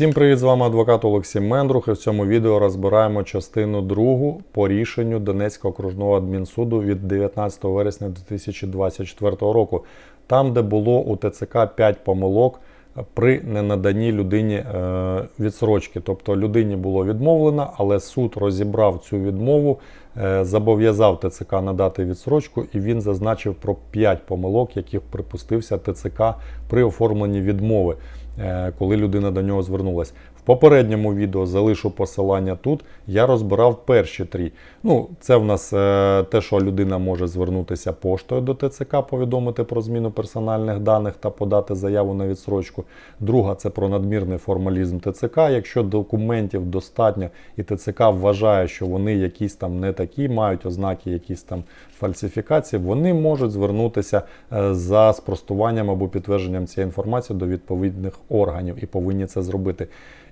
Всім привіт, з вами адвокат Олексій Мендрух. І в цьому відео розбираємо частину другу по рішенню Донецького окружного адмінсуду від 19 вересня 2024 року, там, де було у ТЦК 5 помилок при ненаданні людині е, відсрочки. Тобто людині було відмовлено, але суд розібрав цю відмову, е, зобов'язав ТЦК надати відсрочку, і він зазначив про 5 помилок, яких припустився ТЦК при оформленні відмови, коли людина до нього звернулася. В попередньому відео залишу посилання тут. Я розбирав перші три. Ну, це в нас е, те, що людина може звернутися поштою до ТЦК, повідомити про зміну персональних даних та подати заяву на відсрочку. Друга це про надмірний формалізм ТЦК. Якщо документів достатньо і ТЦК вважає, що вони якісь там не такі, мають ознаки якісь там фальсифікації, вони можуть звернутися е, за спростуванням або підтвердженням цієї інформації до відповідних органів і повинні це зробити.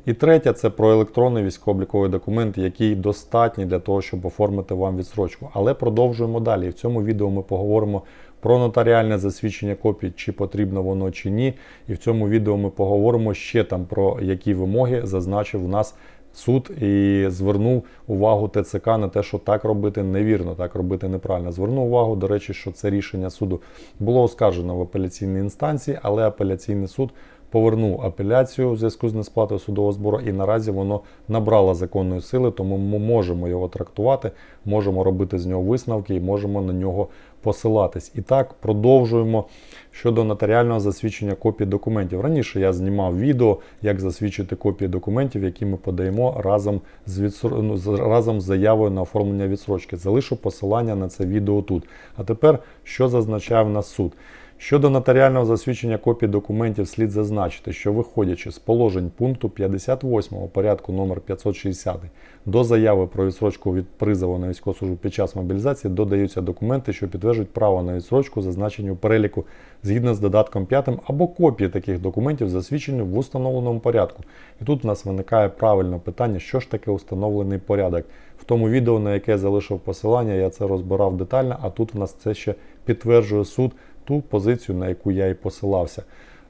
І третє це про електронний військово-обліковий документ, який достатній для того, щоб оформити вам відсрочку. Але продовжуємо далі. В цьому відео ми поговоримо про нотаріальне засвідчення копій, чи потрібно воно чи ні. І в цьому відео ми поговоримо ще там про які вимоги зазначив у нас суд і звернув увагу ТЦК на те, що так робити невірно, так робити неправильно. Звернув увагу, до речі, що це рішення суду було оскаржено в апеляційній інстанції, але апеляційний суд повернув апеляцію у зв'язку з несплатою судового збору, і наразі воно набрало законної сили, тому ми можемо його трактувати, можемо робити з нього висновки і можемо на нього посилатись. І так, продовжуємо щодо нотаріального засвідчення копій документів. Раніше я знімав відео, як засвідчити копії документів, які ми подаємо разом з відсро... ну, разом з заявою на оформлення відсрочки. Залишу посилання на це відео тут. А тепер, що зазначає в нас суд? Щодо нотаріального засвідчення копій документів слід зазначити, що виходячи з положень пункту 58 порядку номер 560 до заяви про відсрочку від призову на військову службу під час мобілізації додаються документи, що підтверджують право на відсрочку, зазначені у переліку згідно з додатком 5 або копії таких документів, засвідчені в установленому порядку. І тут у нас виникає правильне питання, що ж таке установлений порядок. В тому відео, на яке я залишив посилання, я це розбирав детально, а тут у нас це ще підтверджує суд ту позицію, на яку я і посилався.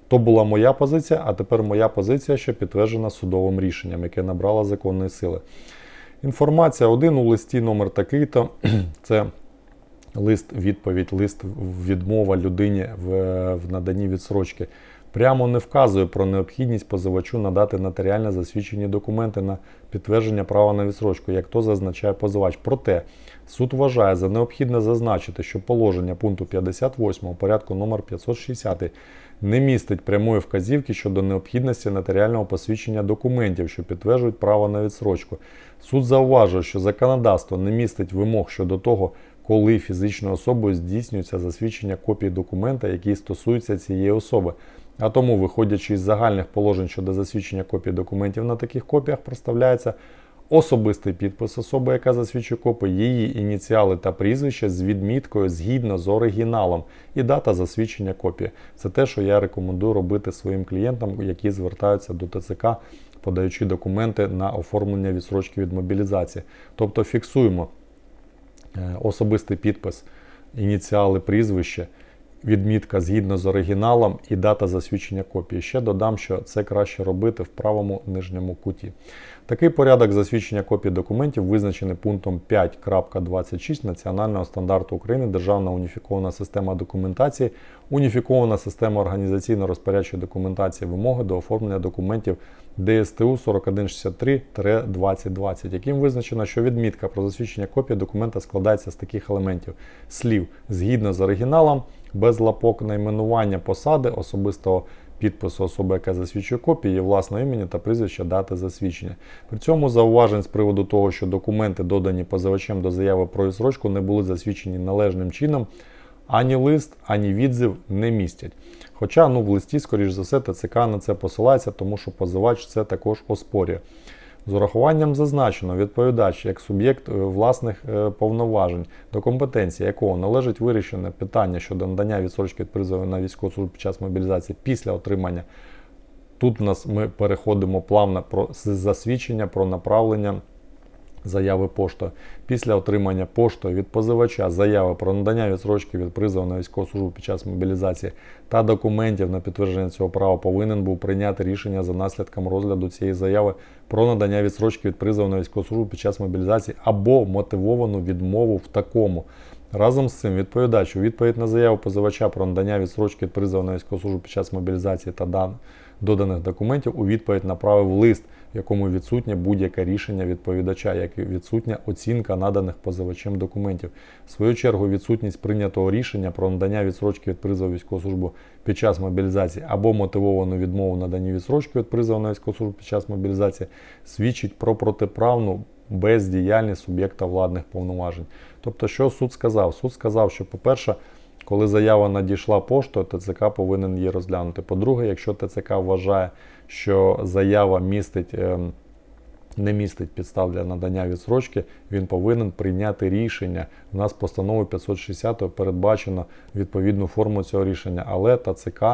То була моя позиція, а тепер моя позиція, що підтверджена судовим рішенням, яке набрала законної сили. Інформація 1 у листі номер такий-то. Це лист відповідь, лист відмова людині в, в наданні відсрочки. Прямо не вказує про необхідність позивачу надати нотаріально засвідчені документи на підтвердження права на відсрочку, як то зазначає позивач. Проте суд вважає за необхідне зазначити, що положення пункту 58 порядку номер 560 не містить прямої вказівки щодо необхідності нотаріального посвідчення документів, що підтверджують право на відсрочку. Суд зауважує, що законодавство не містить вимог щодо того, коли фізичною особою здійснюється засвідчення копії документа, який стосується цієї особи. А тому, виходячи із загальних положень щодо засвідчення копій документів на таких копіях, проставляється особистий підпис особи, яка засвідчує копію, її ініціали та прізвище з відміткою згідно з оригіналом і дата засвідчення копії. Це те, що я рекомендую робити своїм клієнтам, які звертаються до ТЦК, подаючи документи на оформлення відсрочки від мобілізації. Тобто фіксуємо е, особистий підпис, ініціали, прізвище, відмітка згідно з оригіналом і дата засвідчення копії. Ще додам, що це краще робити в правому нижньому куті. Такий порядок засвідчення копій документів визначений пунктом 5.26 Національного стандарту України Державна уніфікована система документації, уніфікована система організаційно-розпорядчої документації вимоги до оформлення документів ДСТУ 4163-2020, яким визначено, що відмітка про засвідчення копії документа складається з таких елементів слів згідно з оригіналом, без лапок найменування посади особистого підпису особи, яка засвідчує копії, її власного імені та прізвища дати засвідчення. При цьому зауважень з приводу того, що документи, додані позивачем до заяви про відсрочку, не були засвідчені належним чином, ані лист, ані відзив не містять. Хоча ну, в листі, скоріш за все, ТЦК на це посилається, тому що позивач це також оспорює. З урахуванням зазначено, відповідач як суб'єкт е, власних е, повноважень, до компетенції якого належить вирішення питання щодо надання відсрочки від призову на військову службу під час мобілізації після отримання. Тут у нас ми переходимо плавно про засвідчення про направлення заяви поштою. Після отримання поштою від позивача заяви про надання відсрочки від призову на військову службу під час мобілізації та документів на підтвердження цього права повинен був прийняти рішення за наслідком розгляду цієї заяви про надання відсрочки від призову на військову службу під час мобілізації або мотивовану відмову в такому. Разом з цим відповідач у відповідь на заяву позивача про надання відсрочки від призову на військову службу під час мобілізації та дан- доданих документів у відповідь направив лист, в якому відсутнє будь-яке рішення відповідача, як і відсутня оцінка наданих позивачем документів. В свою чергу, відсутність прийнятого рішення про надання відсрочки від призову військову службу під час мобілізації або мотивовану відмову наданні відсрочки від призову на військову службу під час мобілізації свідчить про протиправну бездіяльність суб'єкта владних повноважень. Тобто, що суд сказав? Суд сказав, що, по-перше, коли заява надійшла поштою, ТЦК повинен її розглянути. По-друге, якщо ТЦК вважає, що заява містить. ем, не містить підстав для надання відсрочки, він повинен прийняти рішення. У нас постановою 560 передбачено відповідну форму цього рішення, але ТЦК,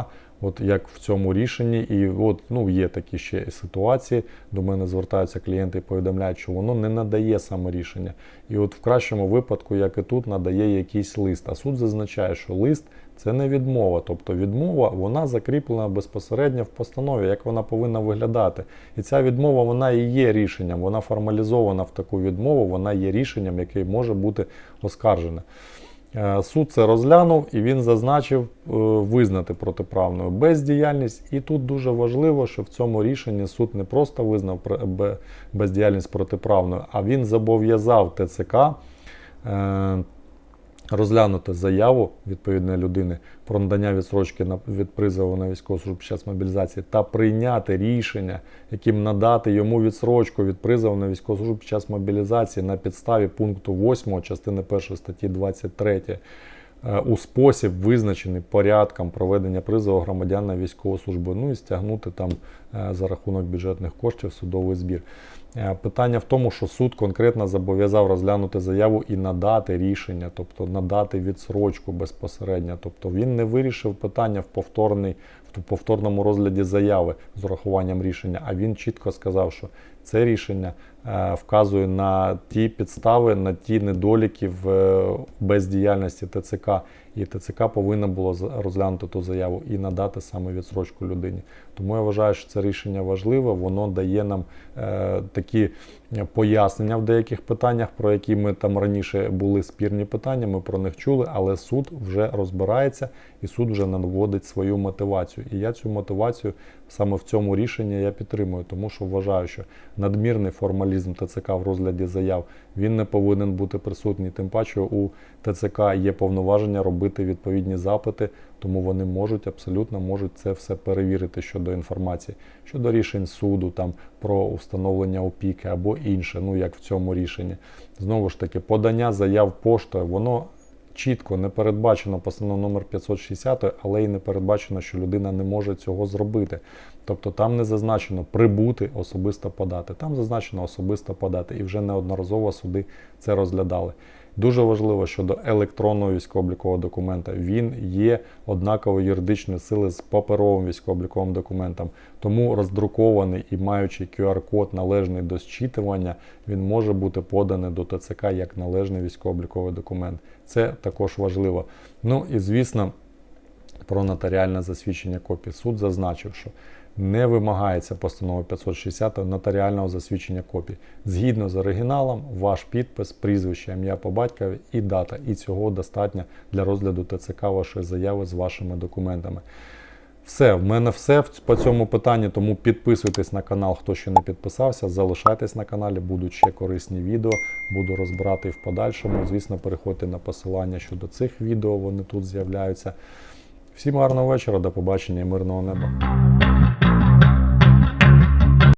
от як в цьому рішенні, і от ну є такі ще ситуації. До мене звертаються клієнти і повідомляють, що воно не надає саме рішення. І от в кращому випадку, як і тут, надає якийсь лист. А суд зазначає, що лист це не відмова. Тобто відмова вона закріплена безпосередньо в постанові, як вона повинна виглядати. І ця відмова вона і є рішенням, вона формалізована в таку відмову, вона є рішенням, яке може бути оскаржене. Е, Суд це розглянув і він зазначив е, визнати протиправною бездіяльність. І тут дуже важливо, що в цьому рішенні суд не просто визнав бездіяльність протиправною, а він зобов'язав ТЦК розглянути заяву відповідної людини про надання відсрочки на- від призову на військову службу під час мобілізації та прийняти рішення, яким надати йому відсрочку від призову на військову службу під час мобілізації на підставі пункту 8 частини 1 статті 23 е, у спосіб, визначений порядком проведення призову громадян на військову службу, ну і стягнути там е, за рахунок бюджетних коштів судовий збір. Е, Питання в тому, що суд конкретно зобов'язав розглянути заяву і надати рішення, тобто надати відсрочку безпосередньо. Тобто він не вирішив питання в повторний, в повторному розгляді заяви з урахуванням рішення, а він чітко сказав, що це рішення е, вказує на ті підстави, на ті недоліки в е, бездіяльності ТЦК. І ТЦК повинна було розглянути ту заяву і надати саме відсрочку людині. Тому я вважаю, що це рішення важливе, воно дає нам е, такі пояснення в деяких питаннях, про які ми там раніше були спірні питання, ми про них чули, але суд вже розбирається і суд вже наводить свою мотивацію. І я цю мотивацію саме в цьому рішенні я підтримую, тому що вважаю, що надмірний формалізм ТЦК в розгляді заяв він не повинен бути присутній. Тим паче у ТЦК є повноваження робити відповідні запити, тому вони можуть абсолютно можуть це все перевірити щодо інформації, щодо рішень суду, там про встановлення опіки або інше, ну як в цьому рішенні. Знову ж таки, подання заяв поштою, воно чітко не передбачено постановою номер 560, але й не передбачено, що людина не може цього зробити. Тобто там не зазначено прибути, особисто подати. Там зазначено особисто подати. І вже неодноразово суди це розглядали. Дуже важливо щодо електронного військово-облікового документа. Він є однаковою юридичної сили з паперовим військово-обліковим документом. Тому роздрукований і маючи QR-код належний до зчитування, він може бути поданий до ТЦК як належний військово-обліковий документ. Це також важливо. Ну і звісно, про нотаріальне засвідчення копій. Суд зазначив, що не вимагається постановою 560 нотаріального засвідчення копій. Згідно з оригіналом, ваш підпис, прізвище, ім'я по батькові і дата. І цього достатньо для розгляду ТЦК вашої заяви з вашими документами. Все, в мене все по цьому питанні, тому підписуйтесь на канал, хто ще не підписався, залишайтесь на каналі, будуть ще корисні відео, буду розбирати і в подальшому. Звісно, переходьте на посилання щодо цих відео, вони тут з'являються. Всім гарного вечора, до побачення мирного неба.